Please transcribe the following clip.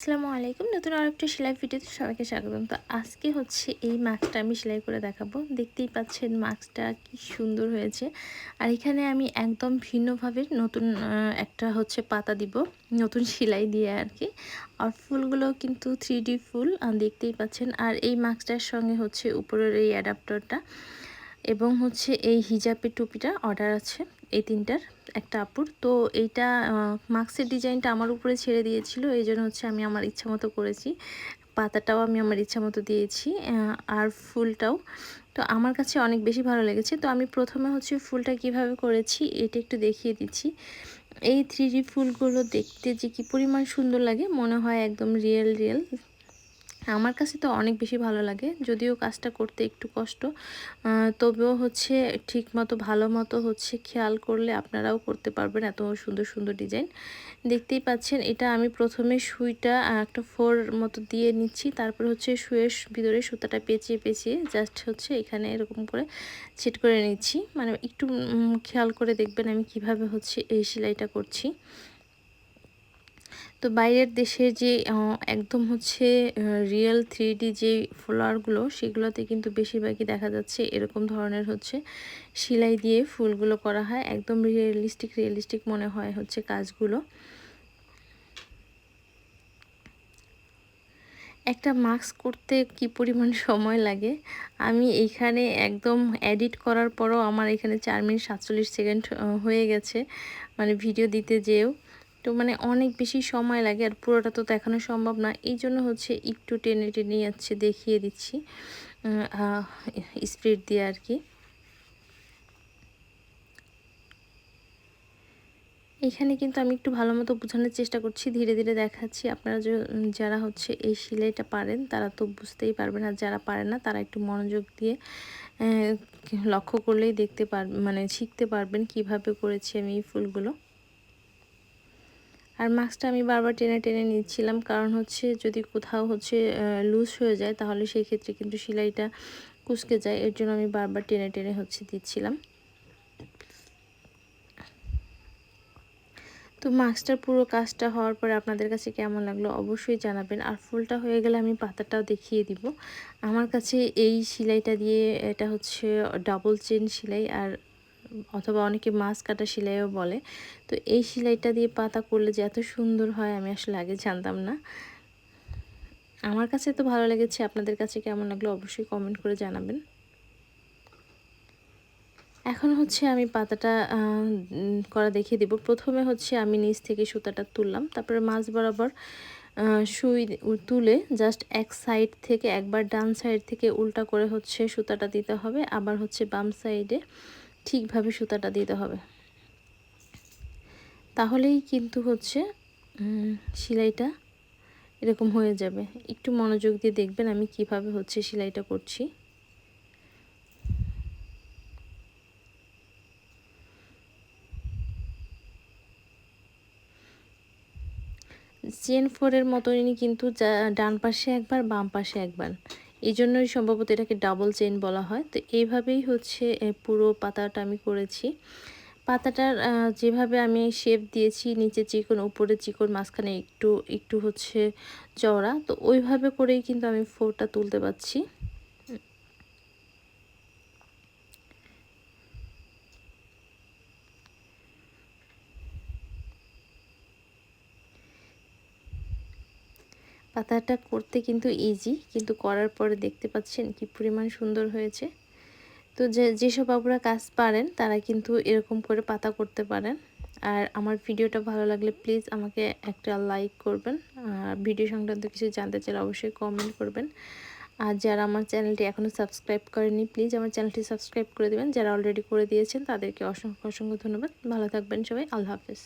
আসসালামু আলাইকুম। নতুন আরেকটা সেলাই ভিডিওতে সবাইকে স্বাগতম। তো আজকে হচ্ছে এই মাস্কটা আমি সেলাই করে দেখাবো। দেখতেই পাচ্ছেন মাস্কটা কি সুন্দর হয়েছে। আর এখানে আমি একদম ভিন্নভাবে নতুন একটা হচ্ছে পাতা দিব, নতুন সেলাই দিয়ে আর কি আর ফুলগুলো কিন্তু থ্রি ফুল দেখতেই পাচ্ছেন। আর এই মাস্কটার সঙ্গে হচ্ছে উপরের এই অ্যাডাপ্টারটা এবং হচ্ছে এই হিজাবের টুপিটা অর্ডার আছে, এই তিনটার। একটা আপুর। তো এইটা মাস্কের ডিজাইনটা আমার উপরে ছেড়ে দিয়েছিল, এই জন্য হচ্ছে আমি আমার ইচ্ছা মতো করেছি। পাতাটাও আমি আমার ইচ্ছা মতো দিয়েছি আর ফুলটাও। তো আমার কাছে অনেক বেশি ভালো লেগেছে। তো আমি প্রথমে হচ্ছে ফুলটা কীভাবে করেছি, এটা একটু দেখিয়ে দিচ্ছি। এই থ্রি ফুলগুলো দেখতে যে কি পরিমাণ সুন্দর লাগে, মনে হয় একদম রিয়েল রিয়েল। আমার কাছে তো অনেক বেশি ভালো লাগে, যদিও কাজটা করতে একটু কষ্ট। তবেও হচ্ছে ঠিক মতো ভালো মতো হচ্ছে খেয়াল করলে আপনারাও করতে পারবেন এত সুন্দর সুন্দর ডিজাইন। দেখতেই পাচ্ছেন, এটা আমি প্রথমে সুইটা একটা ফোর মতো দিয়ে নিচ্ছি, তারপর হচ্ছে সুয়ের ভিতরে সুতাটা পেঁচিয়ে পেঁচিয়ে জাস্ট হচ্ছে এখানে এরকম করে ছিট করে নিচ্ছি। মানে একটু খেয়াল করে দেখবেন আমি কীভাবে হচ্ছে এই সেলাইটা করছি। তো বাইরের দেশের যে একদম হচ্ছে রিয়েল থ্রি ডি যে ফ্লাওয়ারগুলো সেগুলোতে কিন্তু বেশিরভাগই দেখা যাচ্ছে এরকম ধরনের হচ্ছে সেলাই দিয়ে ফুলগুলো করা হয়। একদম রিয়েলিস্টিক রিয়েলিস্টিক মনে হয় হচ্ছে কাজগুলো। একটা মাস্ক করতে কি পরিমাণ সময় লাগে? আমি এইখানে একদম এডিট করার পরও আমার এখানে চার মিনিট সাতচল্লিশ সেকেন্ড হয়ে গেছে। মানে ভিডিও দিতে যেও তো মানে অনেক বেশি সময় লাগে আর পুরোটা তো দেখানো সম্ভব না। এই জন্য হচ্ছে একটু টেনে টেনে যাচ্ছে দেখিয়ে দিচ্ছি স্পিড দিয়ে আর কি। এখানে কিন্তু আমি একটু ভালো মতো বোঝানোর চেষ্টা করছি, ধীরে ধীরে দেখাচ্ছি। আপনারা যারা হচ্ছে এই সেলাইটা পারেন, তারা তো বুঝতেই পারবেন আর যারা পারে না, তারা একটু মনোযোগ দিয়ে লক্ষ্য করলেই দেখতে পার মানে শিখতে পারবেন কীভাবে করেছি আমি এই ফুলগুলো। আর মাস্কটা আমি বারবার টেনে টেনে নিচ্ছিলাম, কারণ হচ্ছে যদি কোথাও হচ্ছে লুজ হয়ে যায়, তাহলে সেই ক্ষেত্রে কিন্তু সেলাইটা কুচকে যায়। এর জন্য আমি বারবার টেনে টেনে হচ্ছে দিচ্ছিলাম। তো মাস্কটার পুরো কাজটা হওয়ার পরে আপনাদের কাছে কেমন লাগল অবশ্যই জানাবেন। আর ফুলটা হয়ে গেলে আমি পাতাটাও দেখিয়ে দিব। আমার কাছে এই সেলাইটা দিয়ে এটা হচ্ছে ডাবল চেন সেলাই, আর অথবা অনেকে মাছ কাটা সেলাইও বলে। তো এই সেলাইটা দিয়ে পাতা করলে যে এত সুন্দর হয় আমি আসলে আগে জানতাম না। আমার কাছে তো ভালো লেগেছে। আপনাদের কাছে কেমন লাগল অবশ্যই কমেন্ট করে জানাবেন। এখন হচ্ছে আমি পাতাটা করা দেখিয়ে দিব। প্রথমে হচ্ছে আমি নিচ থেকে সুতাটা তুললাম। তারপরে মাছ বরাবর সুই তুলে জাস্ট এক সাইড থেকে একবার ডান সাইড থেকে উল্টা করে হচ্ছে সুতাটা দিতে হবে। আবার হচ্ছে বাম সাইডে ঠিকভাবে সুতাটা দিতে হবে। তাহলেই কিন্তু হচ্ছে সেলাইটা এরকম হয়ে যাবে। একটু মনোযোগ দিয়ে দেখবেন আমি কীভাবে হচ্ছে সেলাইটা করছি। চেন ফোরের মতনই কিন্তু ডান পাশে একবার, বাম পাশে একবার। এই জন্যই সম্ভবত এটাকে ডাবল চেন বলা হয়। তো এইভাবেই হচ্ছে পুরো পাতাটা আমি করেছি। পাতাটার যেভাবে আমি শেপ দিয়েছি, নিচে চিকন, উপরে চিকন, মাঝখানে একটু একটু হচ্ছে চওড়া, তো ওইভাবে করেই কিন্তু আমি ফোরটা তুলতে পারছি। পাতাটা করতে কিন্তু ইজি কিন্তু করার পরে দেখতে পাচ্ছেন কি পরিমাণ সুন্দর হয়েছে। তো যে, যেসব বাবুরা কাজ পারেন, তারা কিন্তু এরকম করে পাতা করতে পারেন। আর আমার ভিডিওটা ভালো লাগলে প্লিজ আমাকে একটা লাইক করবেন। আর ভিডিও সংক্রান্ত কিছু জানতে চাইলে অবশ্যই কমেন্ট করবেন। আর যারা আমার চ্যানেলটি এখনও সাবস্ক্রাইব করেনি প্লিজ আমার চ্যানেলটি সাবস্ক্রাইব করে দেবেন। যারা অলরেডি করে দিয়েছেন, তাদেরকে অসংখ্য অসংখ্য ধন্যবাদ। ভালো থাকবেন সবাই। আল্লাহ হাফেজ।